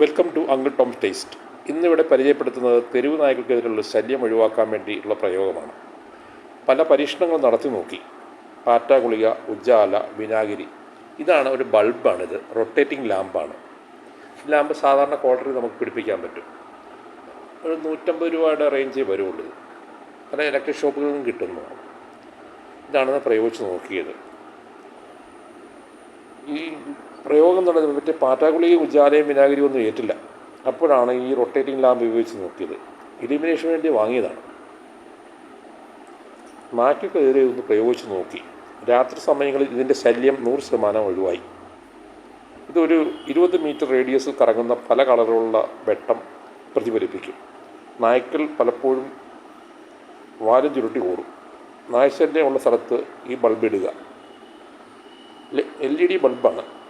Welcome to uncle Tom taste ഇന്നിവിടെ പരിചയപ്പെടുത്തുന്നത് തെരുവ് നായ്ക്കൾക്കെതിരെയുള്ള ശല്യം ഒഴിവാക്കാൻ വേണ്ടിയുള്ള പ്രയോഗമാണ്. പല പരീക്ഷണങ്ങൾ നടത്തി നോക്കി. പാറ്റ ഗുളിക ഉജ്ജാല വിനാഗിരി. ഇതാണ് ഒരു ബൾബാണിത്. റൊട്ടേറ്റിംഗ് ലാമ്പാണ്. ലാമ്പ് സാധാരണ ക്വാർട്ടറിൽ നമുക്ക് പിടിപ്പിക്കാൻ പറ്റും. ഒരു നൂറ്റമ്പത് രൂപയുടെ റേഞ്ചേ വരുള്ളൂ പല ഇലക്ട്രിക് ഷോപ്പുകളിൽ നിന്നും കിട്ടുന്നതാണ്. ഇതാണ് പ്രയോഗിച്ച് നോക്കിയത്. ഈ പ്രയോഗം നടന്നത് മറ്റേ പാറ്റാഗുളിയും ഉജ്ജാലയും വിനാഗിരിയും ഒന്നും ഏറ്റില്ല. അപ്പോഴാണ് ഈ റൊട്ടേറ്റിംഗ് ലാമ്പ് ഉപയോഗിച്ച് നോക്കിയത്. ഇലിമിനേഷന് വേണ്ടി വാങ്ങിയതാണ്. നായ്ക്കൾക്കെതിരെ ഒന്ന് പ്രയോഗിച്ച് നോക്കി. രാത്രി സമയങ്ങളിൽ ഇതിന്റെ ശല്യം നൂറ് ശതമാനം ഒഴിവായി. ഇതൊരു ഇരുപത് മീറ്റർ റേഡിയസിൽ കറങ്ങുന്ന പല കളറുകളുള്ള വെട്ടം പ്രതിഫലിപ്പിക്കും. നായ്ക്കൾ പലപ്പോഴും വാലും ചുരുട്ടി ഓടും. നായ്ശല്യമുള്ള സ്ഥലത്ത് ഈ ബൾബ് ഇടുക. എൽ ഇ ഡി ബൾബാണ്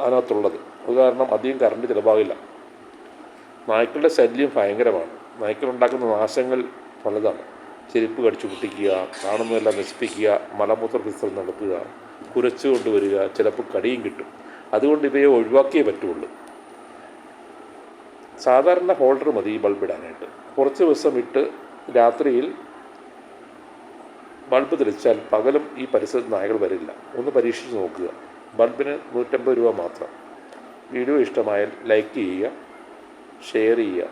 അതിനകത്തുള്ളത്. അത് കാരണം അധികം കറണ്ട് ചിലവാകില്ല. നായ്ക്കളുടെ ശല്യം ഭയങ്കരമാണ്. നായ്ക്കളുണ്ടാക്കുന്ന നാശങ്ങൾ പലതാണ്. ചെരുപ്പ് കടിച്ചു പൊട്ടിക്കുക കാണുന്നതെല്ലാം നശിപ്പിക്കുക മലമൂത്ര വിസർജനം നടത്തുക കുരച്ചു കൊണ്ടുവരിക ചിലപ്പോൾ കടിയും കിട്ടും. അതുകൊണ്ട് ഇവയെ ഒഴിവാക്കിയേ പറ്റുള്ളൂ. സാധാരണ ഹോൾഡർ മതി ഈ ബൾബ് ഇടാനായിട്ട്. കുറച്ച് ദിവസം ഇട്ട് രാത്രിയിൽ ബൾബ് തെളിച്ചാൽ പകലും ഈ പരിസരത്ത് നായകൾ വരില്ല. ഒന്ന് പരീക്ഷിച്ച് നോക്കുക. ബൾബിന് നൂറ്റമ്പത് രൂപ മാത്രം. വീഡിയോ ഇഷ്ടമായാൽ ലൈക്ക് ചെയ്യുക ഷെയർ ചെയ്യുക.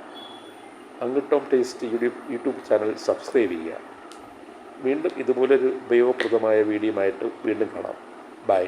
Uncle Tom taste YouTube YouTube channel subscribe ചെയ്യുക. വീണ്ടും ഇതുപോലൊരു ഉപയോഗപ്രദമായ വീഡിയോയുമായിട്ട് വീണ്ടും കാണാം. ബൈ.